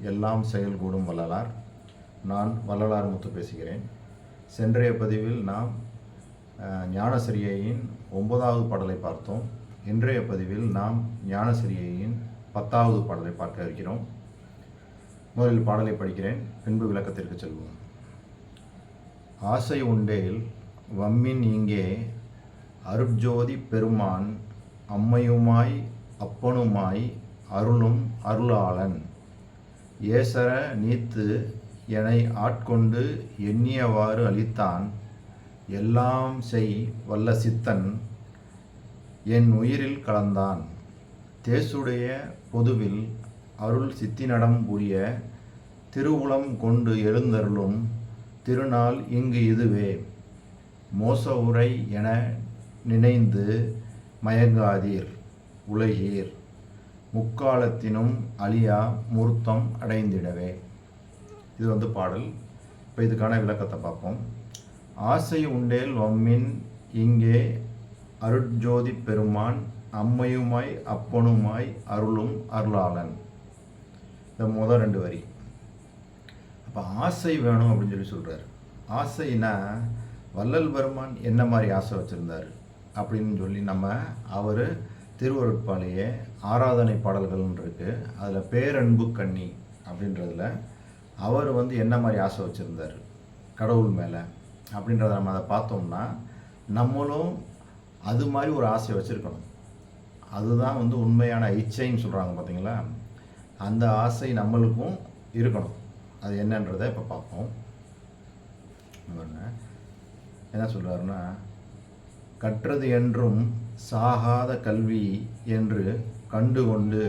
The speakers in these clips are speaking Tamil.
எல்லாம் செயல்கூடும் வள்ளலார். நான் வள்ளலார் முத்து பேசுகிறேன். சென்றைய பதிவில் நாம் ஞானசிரியையின் ஒன்பதாவது பாடலை பார்த்தோம். இன்றைய பதிவில் நாம் ஞானசிரியையின் பத்தாவது பாடலை பார்க்க இருக்கிறோம். முதலில் பாடலை படிக்கிறேன். பின்பு விளக்கத்திற்கு செல்வோம். ஆசை உண்டேல் வம்மின் இங்கே அருட்ஜோதி பெருமான் அம்மையுமாய் அப்பனுமாய் அருளும் அருளாளன். ஏசர நீத்து எனை ஆட்கொண்டு எண்ணியவாறு அளித்தான். எல்லாம் செய் வல்ல சித்தன் என் உயிரில் கலந்தான். தேசுடைய பொதுவில் அருள் சித்தினடம் புரிய திருவுளம் கொண்டு எழுந்தருளும் திருநாள் இங்கு இதுவே. மோச உரை என நினைந்து மயங்காதீர் உலகீர். முக்காலத்தினும் அழியா முருத்தம் அடைந்திடவே. இது வந்து பாடல். இப்போ இதுக்கான விளக்கத்தை பார்ப்போம். ஆசை உண்டேல் வம்மின் இங்கே அருட்ஜோதி பெருமான் அம்மையுமாய் அப்பனுமாய் அருளும் அருளாளன். இந்த முதல் ரெண்டு வரி. அப்போ ஆசை வேணும் அப்படின்னு சொல்லி சொல்கிறார் ஆசைனா வள்ளல் பெருமான் என்ன மாதிரி ஆசை வச்சுருந்தார் அப்படின்னு சொல்லி நம்ம அவர் திருவருட்பாளையே ஆராதனை பாடல்கள்னு இருக்குது அதில் பேரன்பு கண்ணி அப்படின்றதுல அவர் வந்து என்ன மாதிரி ஆசை வச்சுருந்தார்? கடவுள் மேலே அப்படின்றத நம்ம அதை பார்த்தோம்னா நம்மளும் அது மாதிரி ஒரு ஆசை வச்சுருக்கணும். அதுதான் வந்து உண்மையான இச்சைன்னு சொல்கிறாங்க பார்த்தீங்களா அந்த ஆசை நம்மளுக்கும் இருக்கணும். அது என்னன்றதை இப்போ பார்ப்போம். என்ன சொல்கிறாருன்னா கற்றது என்றும் சாகாத கல்வி என்று கண்டுகொண்டு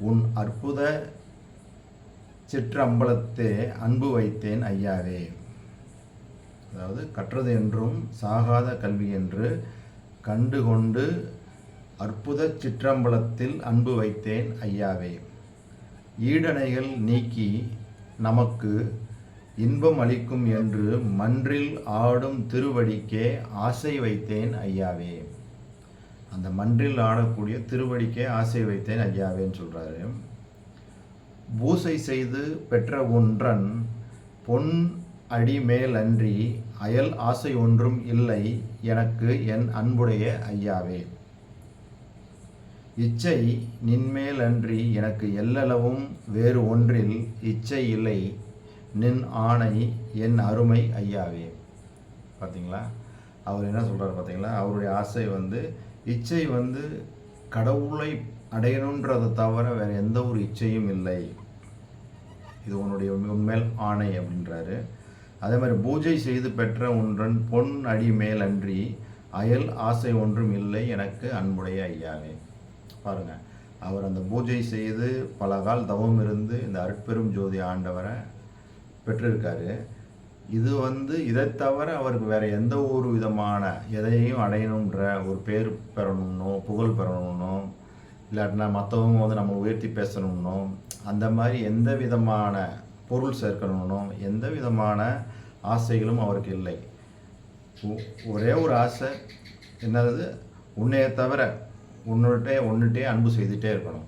உன் அற்புத சிற்றம்பலத்தே அன்பு வைத்தேன் ஐயாவே. அதாவது கற்றது என்றும் சாகாத கல்வி என்று கண்டுகொண்டு அற்புத சிற்றம்பலத்தில் அன்பு வைத்தேன் ஐயாவே. ஈடணைகள் நீக்கி நமக்கு இன்பம் அளிக்கும் என்று மன்றில் ஆடும் திருவடிக்கே ஆசை வைத்தேன் ஐயாவே. அந்த மன்றில் ஆடக்கூடிய திருவடிக்கே ஆசை வைத்தேன் ஐயாவேன்னு சொல்கிறாரு பூசை செய்து பெற்ற ஒன்றன் பொன் அடி மேல் அன்றி அயல் ஆசை ஒன்றும் இல்லை எனக்கு என் அன்புடைய ஐயாவே. இச்சை நின்மேல் அன்றி எனக்கு எல்லளவும் வேறு ஒன்றில் இச்சை இல்லை நின் ஆணை என் அருமை ஐயாவே. பார்த்தீங்களா அவர் என்ன சொல்கிறார் பார்த்தீங்களா அவருடைய ஆசை வந்து இச்சை வந்து கடவுளை அடையணுன்றதை தவிர வேறு எந்த ஒரு இச்சையும் இல்லை. இது உன்னுடைய உண்மையில் ஆணை அப்படின்றாரு. அதே மாதிரி பூஜை செய்து பெற்ற ஒன்றன் பொன் அடி மேல் அன்றி அயல் ஆசை ஒன்றும் இல்லை எனக்கு அன்புடைய ஐயாவே. பாருங்கள் அவர் அந்த பூஜை செய்து பல கால் தவம் இருந்து இந்த அற்பெரும் ஜோதி ஆண்டவரை பெற்றிருக்காரு. இது வந்து இதை தவிர அவருக்கு வேறு எந்த ஒரு விதமான எதையும் அடையணுன்ற ஒரு பேர் பெறணும்னோ புகழ் பெறணும்னோ இல்லாட்டினா மற்றவங்க வந்து நம்ம உயர்த்தி பேசணும்னோ அந்த மாதிரி எந்த விதமான பொருள் சேர்க்கணும்னோ எந்த விதமான ஆசைகளும் அவருக்கு இல்லை. ஒ- ஒரே ஒரு ஆசை என்னது? உன்னைய தவிர உன்னுகிட்டே ஒன்றுகிட்டே அன்பு செய்துகிட்டே இருக்கணும்.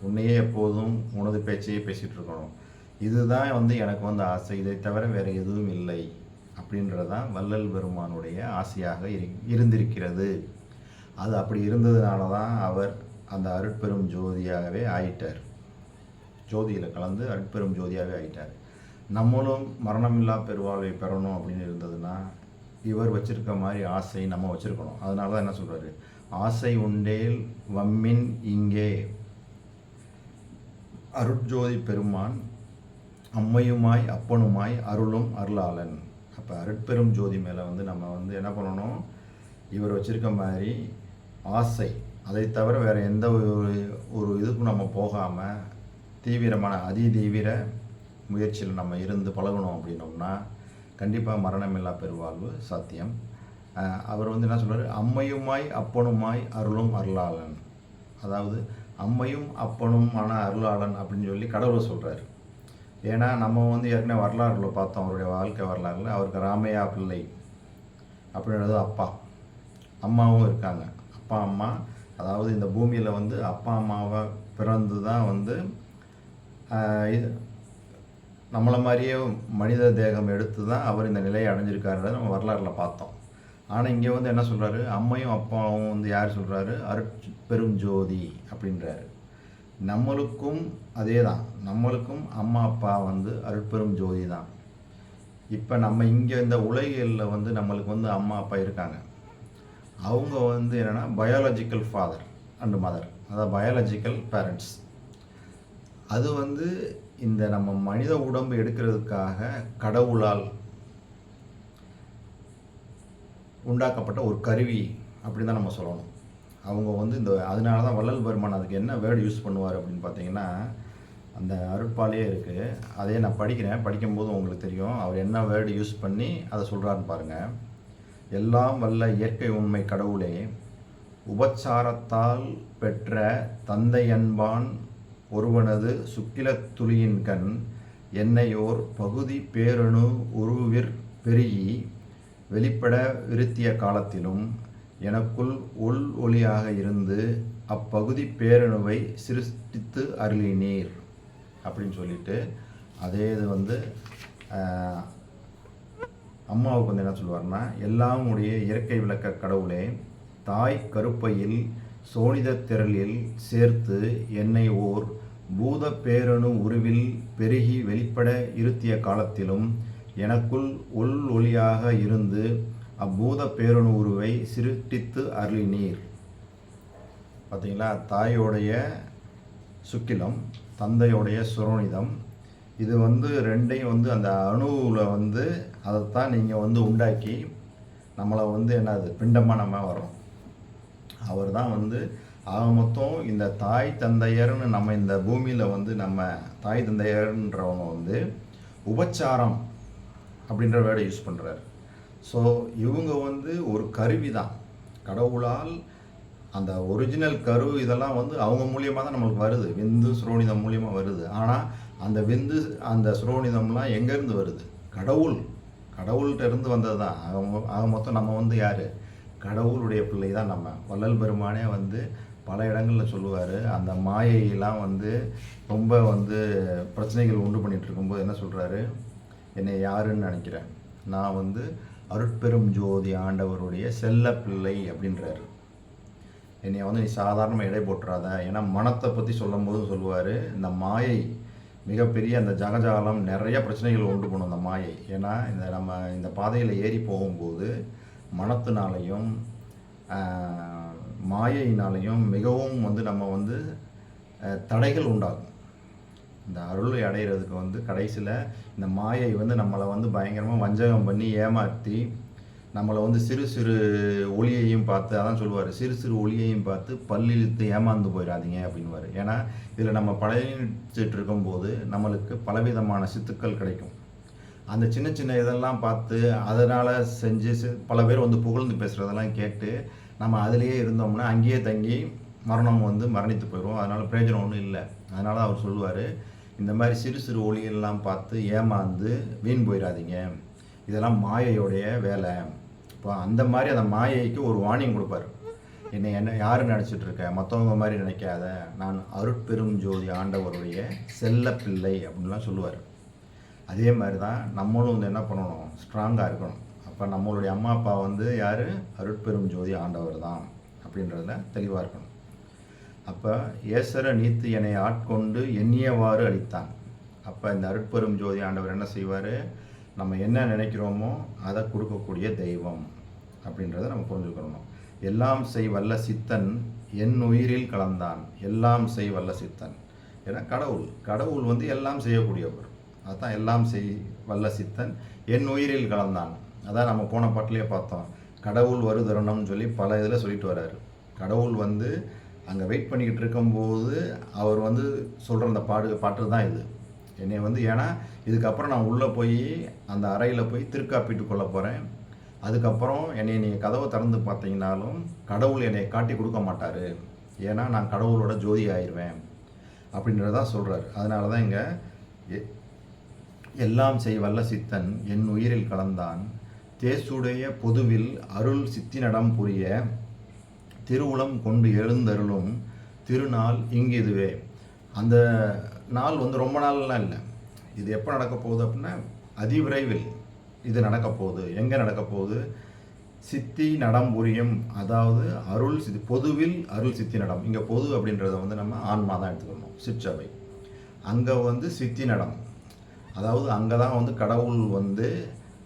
உன்னையே எப்போதும் உனது பேச்சையே பேசிகிட்டு இருக்கணும். இதுதான் வந்து எனக்கு வந்து ஆசை இதை தவிர வேறு எதுவும் இல்லை அப்படின்றதான் வள்ளல் பெருமானுடைய ஆசையாக இரு இருந்திருக்கிறது. அது அப்படி இருந்ததுனால தான் அவர் அந்த அருட்பெரும் ஜோதியாகவே ஆயிட்டார். ஜோதியில் கலந்து அருட்பெரும் ஜோதியாகவே ஆயிட்டார். நம்மளும் மரணமில்லா பெருவாழ்வை பெறணும் அப்படின்னு இருந்ததுன்னா இவர் வச்சிருக்க மாதிரி ஆசை நம்ம வச்சுருக்கணும். அதனால தான் என்ன சொல்கிறாரு ஆசை உண்டேல் வம்மின் இங்கே. அருட்ஜோதி பெருமான் அம்மையுமாய் அப்பனுமாய் அருளும் அருளாளன். அப்போ அருட்பெரும் ஜோதி மேலே வந்து நம்ம வந்து என்ன பண்ணணும்? இவர் வச்சுருக்க மாதிரி ஆசை. அதை தவிர வேறு எந்த ஒரு ஒரு இதுக்கும் நம்ம போகாமல் தீவிரமான அதி தீவிர முயற்சியில் நம்ம இருந்து பழகணும் அப்படின்னோம்னா கண்டிப்பாக மரணமில்லா பெருவாழ்வு சாத்தியம். அவர் வந்து என்ன சொல்கிறார் அம்மையுமாய் அப்பனுமாய் அருளும் அருளாளன். அதாவது அம்மையும் அப்பனுமான அருளாளன் அப்படின்னு சொல்லி கடவுளை சொல்கிறாரு ஏன்னா நம்ம வந்து ஏற்கனவே வரலாறுல பார்த்தோம் அவருடைய வாழ்க்கை வரலாறுல. அவருக்கு ராமையா பிள்ளை அப்படின்றது அப்பா. அம்மாவும் இருக்காங்க. அப்பா அம்மா. அதாவது இந்த பூமியில் வந்து அப்பா அம்மாவை பிறந்து தான் வந்து இது நம்மளை மாதிரியே மனித தேகம் எடுத்து தான் அவர் இந்த நிலையை அடைஞ்சிருக்காருன்றத நம்ம வரலாறுல பார்த்தோம். ஆனால் இங்கே வந்து என்ன சொல்கிறாரு அம்மையும் அப்பாவும் வந்து யார் சொல்கிறாரு அருட்பெரும் ஜோதி அப்படின்றாரு. நம்மளுக்கும் அதே தான் நம்மளுக்கும் அம்மா அப்பா வந்து அருட்பெரும் ஜோதி தான் இப்போ நம்ம இங்கே இந்த உலகியலில் வந்து நம்மளுக்கு வந்து அம்மா அப்பா இருக்காங்க. அவங்க வந்து என்னென்னா பயாலஜிக்கல் ஃபாதர் அண்ட் மதர் அதாவது பயாலஜிக்கல் பேரண்ட்ஸ் அது வந்து இந்த நம்ம மனித உடம்பு எடுக்கிறதுக்காக கடவுளால் உண்டாக்கப்பட்ட ஒரு கருவி அப்படின்னு தான் நம்ம சொல்லணும். அவங்க வந்து இந்த அதனால தான் வள்ளல் பெருமான் அதுக்கு என்ன வேர்டு யூஸ் பண்ணுவார் அப்படின்னு பார்த்தீங்கன்னா அந்த அருட்பாலே இருக்குது அதே நான் படிக்கிறேன் படிக்கும்போது உங்களுக்கு தெரியும். அவர் என்ன வேர்டு யூஸ் பண்ணி அதை சொல்கிறாருன்னு பாருங்கள் எல்லாம் வல்ல இயற்கை உண்மை கடவுளே உபச்சாரத்தால் பெற்ற தந்தை அன்பான் ஒருவனது சுக்கிலத்துளியின் கண் என்னையோர் பகுதி பேரணு உருவிற் பெருகி வெளிப்பட விருத்திய காலத்திலும் எனக்குள் உள் ஒளியாக இருந்து அப்பகுதி பேரணுவை சிருஷ்டித்து அருளினீர். அப்படின்னு சொல்லிட்டு அதே இது வந்து அம்மாவுக்கு வந்து என்ன சொல்லுவார்னா எல்லாம் உடைய இயற்கை விளக்க கடவுளே தாய் கருப்பையில் சோனித திரளில் சேர்த்து என்னை ஓர் பூத பேரணு உருவில் பெருகி வெளிப்பட இருத்திய காலத்திலும் எனக்குள் உள் ஒளியாக இருந்து அப்பூத பேரணு உருவை சிருஷ்டித்து அருளினீர். பார்த்தீங்களா? தாயோடைய சுக்கிலம் தந்தையோடைய சுரோனிதம் இது வந்து ரெண்டையும் வந்து அந்த அணுவில் வந்து அதைத்தான் நீங்கள் வந்து உண்டாக்கி நம்மளை வந்து என்னது? பிண்டமாக நம்ம வரோம் அவர் தான் வந்து ஆக மொத்தம் இந்த தாய் தந்தையர்னு நம்ம இந்த பூமியில் வந்து நம்ம தாய் தந்தையர்ன்றவங்க வந்து உபச்சாரம் அப்படின்ற வேர்டை யூஸ் பண்ணுறாரு ஸோ இவங்க வந்து ஒரு கருவி தான் கடவுளால் அந்த ஒரிஜினல் கரு இதெல்லாம் வந்து அவங்க மூலியமாக தான் நம்மளுக்கு வருது. விந்து சுரோனிதம் மூலியமாக வருது. ஆனால் அந்த விந்து அந்த சுரோனிதம்லாம் எங்கேருந்து வருது? கடவுள். கடவுள்கிட்ட இருந்து வந்தது தான் ஆக ஆக மொத்தம் நம்ம வந்து யார்? கடவுளுடைய பிள்ளை தான் நம்ம. வள்ளல் பெருமானே வந்து பல இடங்களில் சொல்லுவார். அந்த மாயையெல்லாம் வந்து ரொம்ப வந்து பிரச்சனைகள் உண்டு பண்ணிட்டு இருக்கும்போது என்ன சொல்கிறாரு என்னை யாருன்னு நினைக்கிறேன். நான் வந்து அருட்பெரும் ஜோதி ஆண்டவருடைய செல்ல பிள்ளை அப்படின்றாரு. என்னை வந்து நீ சாதாரணமாக இடை போட்டுறாத. ஏன்னா மனத்தை பற்றி சொல்லும் போதும் சொல்லுவார் இந்த மாயை மிகப்பெரிய அந்த ஜகஜாலம் நிறைய பிரச்சனைகள் உண்டு பண்ணும் அந்த மாயை. ஏன்னா இந்த நம்ம இந்த பாதையில் ஏறி போகும்போது மனத்தினாலையும் ஆஹ், மாயையினாலையும் மிகவும் வந்து நம்ம வந்து தடைகள் உண்டாகும். இந்த அருளை அடையிறதுக்கு வந்து கடைசியில் இந்த மாயை வந்து நம்மளை வந்து பயங்கரமாக வஞ்சகம் பண்ணி ஏமாற்றி நம்மளை வந்து சிறு சிறு ஒளியையும் பார்த்து அதான் சொல்லுவார் சிறு சிறு ஒளியையும் பார்த்து பல்லிழுத்து ஏமாந்து போயிடாதீங்க அப்படின்வார் ஏன்னா இதில் நம்ம பழனிச்சிட்டு இருக்கும்போது நம்மளுக்கு பலவிதமான சித்துக்கள் கிடைக்கும். அந்த சின்ன சின்ன இதெல்லாம் பார்த்து அதனால் செஞ்சு சி- பல பேர் வந்து புகழ்ந்து பேசுகிறதெல்லாம் கேட்டு நம்ம அதிலேயே இருந்தோம்னா அங்கேயே தங்கி மரணம் வந்து மரணித்து போயிடும் அதனால் பிரயோஜனம் ஒன்றும் இல்லை. அதனால் அவர் சொல்லுவார் இந்த மாதிரி சிறு சிறு ஒளிகள்லாம் பார்த்து ஏமாந்து வீண் போயிடாதீங்க இதெல்லாம் மாயையோடைய வேலை. இப்போ அந்த மாதிரி அந்த மாயைக்கு ஒரு வார்னிங் கொடுப்பாரு. என்னை என்ன யாரு நினச்சிட்டு இருக்க மற்றவங்க மாதிரி நினைக்காத. நான் அருட்பெரும் ஜோதி ஆண்டவருடைய செல்ல பிள்ளை அப்படின்லாம் சொல்லுவார். அதே மாதிரி தான் நம்மளும் வந்து என்ன பண்ணணும்? ஸ்ட்ராங்காக இருக்கணும். அப்போ நம்மளுடைய அம்மா அப்பா வந்து யார்? அருட்பெரும் ஜோதி ஆண்டவர் தான் அப்படின்றதுல தெளிவாக இருக்கணும். அப்போ ஏசர நீத்து என்னை ஆட்கொண்டு எண்ணியவாறு அளித்தான். அப்போ இந்த அருட்பெரும் ஜோதி ஆண்டவர் என்ன செய்வார்? நம்ம என்ன நினைக்கிறோமோ அதை கொடுக்கக்கூடிய தெய்வம் அப்படின்றத நம்ம புரிஞ்சுக்கணும். எல்லாம் செய் வல்ல சித்தன் என் உயிரில் கலந்தான். எல்லாம் செய் வல்ல சித்தன். ஏன்னா கடவுள் கடவுள் வந்து எல்லாம் செய்யக்கூடியவர். அதுதான் எல்லாம் செய் வல்ல சித்தன் என் உயிரில் கலந்தான். அதான் நம்ம போன பாட்டிலே பார்த்தோம். கடவுள் வருதருணம்னு சொல்லி பல இதில் சொல்லிட்டு வர்றாரு கடவுள் வந்து அங்கே வெயிட் பண்ணிக்கிட்டு இருக்கும்போது அவர் வந்து சொல்கிற அந்த பாடு பாட்டு தான் இது. என்னை வந்து ஏன்னா இதுக்கப்புறம் நான் உள்ளே போய் அந்த அறையில் போய் திருக்காப்பிட்டு கொள்ள போகிறேன் அதுக்கப்புறம் என்னை நீங்கள் கதவை திறந்து பார்த்தீங்கனாலும் கடவுள் என்னை காட்டி கொடுக்க மாட்டார். ஏன்னா நான் கடவுளோட ஜோதி ஆயிடுவேன் அப்படின்றதான் சொல்கிறார் அதனால தான் இங்கே எல்லாம் செய் வல்ல சித்தன் என் உயிரில் கலந்தான். தேசுடைய பொதுவில் அருள் சித்தினடம் புரிய திருவுளம் கொண்டு எழுந்தருளும் திருநாள் இங்கிதுவே. அந்த நாள் வந்து ரொம்ப நாள்லாம் இல்லை. இது எப்போ நடக்க போகுது அப்படின்னா அதிவிரைவில் இது நடக்க போகுது. எங்கே நடக்க போகுது? சித்தி நடம் புரியும். அதாவது அருள் சித்தி பொதுவில் அருள் சித்தி நடம். இங்கே பொது அப்படின்றத வந்து நம்ம ஆன்மா தான் எடுத்துக்கணும் சிற்றவை அங்கே வந்து சித்தி நடம். அதாவது அங்கே தான் வந்து கடவுள் வந்து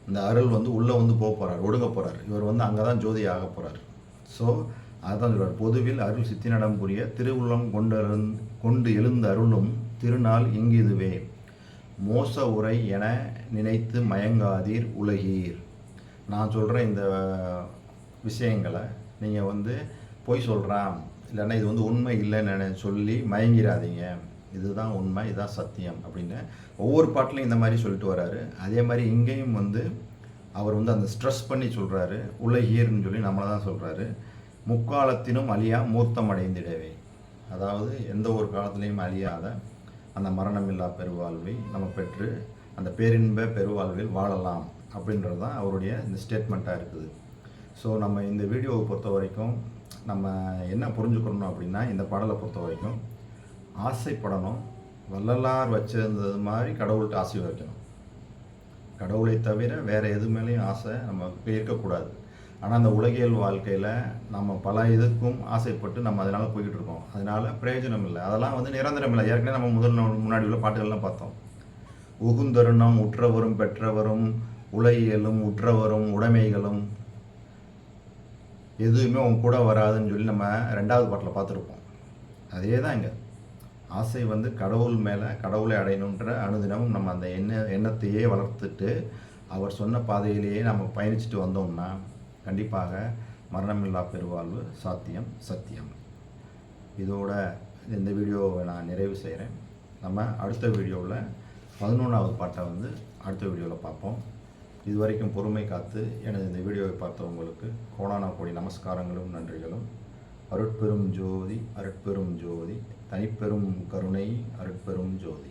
இந்த அருள் வந்து உள்ளே வந்து போக போகிறார் ஒடுங்க போகிறார் இவர் வந்து அங்கே தான் ஜோதி ஆக போகிறார் ஸோ அதான் சொல்கிறார் பொதுவில் அருள் சித்தினடம் கூறிய திருவுள்ளம் கொண்டு கொண்டு எழுந்த அருளும் திருநாள் இங்கிதுவே மோச உரை என நினைத்து மயங்காதீர் உலகீர். நான் சொல்கிற இந்த விஷயங்களை நீங்கள் வந்து பொய் சொல்கிறான் இல்லைன்னா இது வந்து உண்மை இல்லைன்னு சொல்லி மயங்கிடாதீங்க இதுதான் உண்மை இதுதான் சத்தியம் அப்படின்னு ஒவ்வொரு பாட்டிலையும் இந்த மாதிரி சொல்லிட்டு வராரு. அதே மாதிரி இங்கேயும் வந்து அவர் வந்து அந்த ஸ்ட்ரெஸ் பண்ணி சொல்கிறாரு உலகீர்னு சொல்லி நம்மளை தான் சொல்கிறாரு முக்காலத்தினும் அழியா மூர்த்தம் அடைந்திடவே அதாவது எந்த ஒரு காலத்திலையும் அழியாத அந்த மரணமில்லா பெருவாழ்வை நம்ம பெற்று அந்த பேரின்ப பெருவாழ்வில் வாழலாம் அப்படின்றது தான் அவருடைய இந்த ஸ்டேட்மெண்ட்டாக இருக்குது. ஸோ நம்ம இந்த வீடியோவை பொறுத்த வரைக்கும் நம்ம என்ன புரிஞ்சுக்கணும் அப்படின்னா இந்த பாடலை பொறுத்த வரைக்கும் ஆசைப்படணும் வள்ளலார் வச்சிருந்தது மாதிரி கடவுள்கிட்ட ஆசை வைக்கணும். கடவுளை தவிர வேறு எது மேலேயும் ஆசை நமக்கு இருக்கக்கூடாது ஆனால் அந்த உலகியல் வாழ்க்கையில் நம்ம பல இதுக்கும் ஆசைப்பட்டு நம்ம அதனால் போய்கிட்டு இருக்கோம். அதனால் பிரயோஜனம் இல்லை. அதெல்லாம் வந்து நிரந்தரம் இல்லை. ஏற்கனவே நம்ம முதல் நாள் முன்னாடி உள்ள பாட்டுகள்லாம் பார்த்தோம். உகுந்தருணம் உற்றவரும் பெற்றவரும் உலகியலும் உற்றவரும் உடைமைகளும் எதுவுமே உன் கூட வராதுன்னு சொல்லி நம்ம ரெண்டாவது பாட்டில் பார்த்துருப்போம். அதே தான் இங்கே. ஆசை வந்து கடவுள் மேலே கடவுளை அடையணுன்ற அனுதினமும் நம்ம அந்த எண்ண எண்ணத்தையே வளர்த்துட்டு அவர் சொன்ன பாதையிலேயே நம்ம பயணிச்சுட்டு வந்தோம்னா கண்டிப்பாக மரணமில்லா பெருவாழ்வு சாத்தியம் சத்தியம். இதோட இந்த வீடியோவை நான் நிறைவு செய்கிறேன். நம்ம அடுத்த வீடியோவில் பதினொன்றாவது பாட்டை வந்து அடுத்த வீடியோவில் பார்ப்போம். இதுவரைக்கும் பொறுமை காத்து எனது இந்த வீடியோவை பார்த்தவங்களுக்கு கோடான கோடி நமஸ்காரங்களும் நன்றிகளும். அருட்பெரும் ஜோதி அருட்பெரும் ஜோதி தனிப்பெரும் கருணை அருட்பெரும் ஜோதி.